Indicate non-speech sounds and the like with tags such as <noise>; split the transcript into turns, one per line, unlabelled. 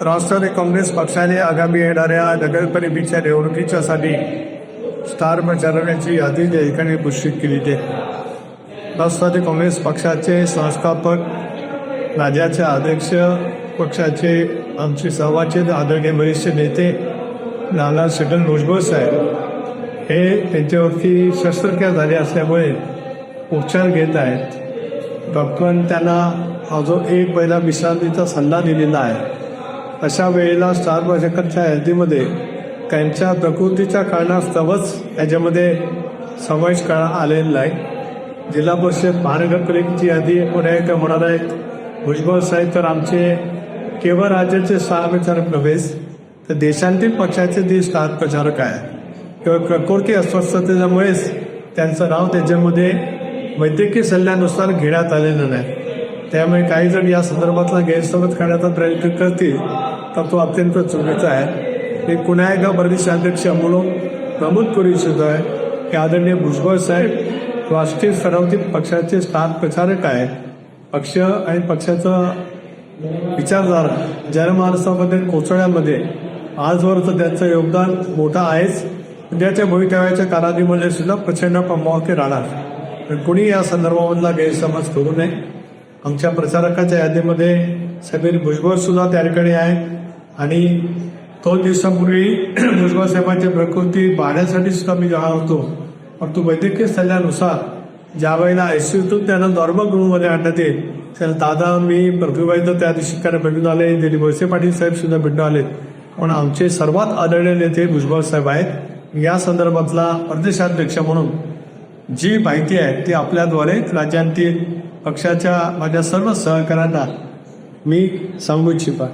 राष्ट्रवादी काँग्रेस पक्षाने आगामी येणाऱ्या नगरपालिकेच्या निवडणुकीच्यासाठी स्टार प्रचारकांची यादी या ठिकाणी घोषित केली ते राष्ट्रवादी काँग्रेस पक्षाचे संस्थापक राज्याचे अध्यक्ष पक्षाचे आमचे सहवाचे आदरणीय वरिष्ठ नेते नाना शेटन भुजबळ साहेब हे त्यांच्यावरती शस्त्रक्रिया झाली असल्यामुळे उपचार घेत आहेत. डॉक्टरांनी त्यांना हा जो एक पहिला विश्रांतीचा सल्ला दिलेला आहे अशा वेळेला स्टार प्रचारकांच्या यादीमध्ये त्यांच्या प्रकृतीच्या कारणास्तवच याच्यामध्ये समावेश करण्यात आलेला आहे. जिल्हा परिषद महानगरपालिकेची यादी पुन्हा एकदा होणार आहेत. भुजबळ साहेब तर आमचे केवळ राज्याचे सहा प्रचारक तर देशांतील पक्षाचे जे स्टार प्रचारक आहे किंवा प्रकृती अस्वस्थतेमुळेच त्यांचं नाव त्याच्यामध्ये वैद्यकीय सल्ल्यानुसार घेण्यात आलेलं नाही. त्यामुळे काही जण या संदर्भातला गैरसमज करण्याचा प्रयत्न करतील तर तो अत्यंत चुकीचा आहे. मी पुन्हा एकदा प्रदेशाध्यक्ष म्हणून नमूद करू इच्छितो आहे. की आदरणीय भुजबळ साहेब राष्ट्रीय स्तरावरील पक्षाचे स्टार प्रचारक आहे पक्ष आणि पक्षाचं विचारधारा जनमानसामध्ये कोसळण्यामध्ये आजवर तर त्यांचं योगदान मोठं आहेच. उद्याच्या भवितव्याच्या कालावधीमध्ये सुद्धा प्रचंड प्रमाणावरती राहणार. पण कुणी या संदर्भामधला गैरसमज करू नये. आमच्या प्रचारकाच्या यादीमध्ये समीर भुजबळ सुद्धा त्या ठिकाणी आहे आणि दोन दिवसापूर्वी <clears throat> भुजबळ साहेबांची प्रकृती पाहण्यासाठी सुद्धा मी जाणार होतो. परंतु वैद्यकीय सल्ल्यानुसार ज्या वेळेला आयसीयूतून त्यांना नॉर्मल रूममध्ये आणण्यात येईल त्याला दादा मी प्रतिभाईचं त्या दिवशी कारण भेटून आले दिलीप वळसे पाटील साहेब सुद्धा भेटून आले. पण आमचे सर्वात आदरणीय नेते भुजबळ साहेब आहेत. या संदर्भातला प्रदेशाध्यक्ष म्हणून जी माहिती आहे ती आपल्याद्वारे राज्यांतील पक्षाच्या माझ्या सर्व सहकाऱ्यांना मी सांगू इच्छितो.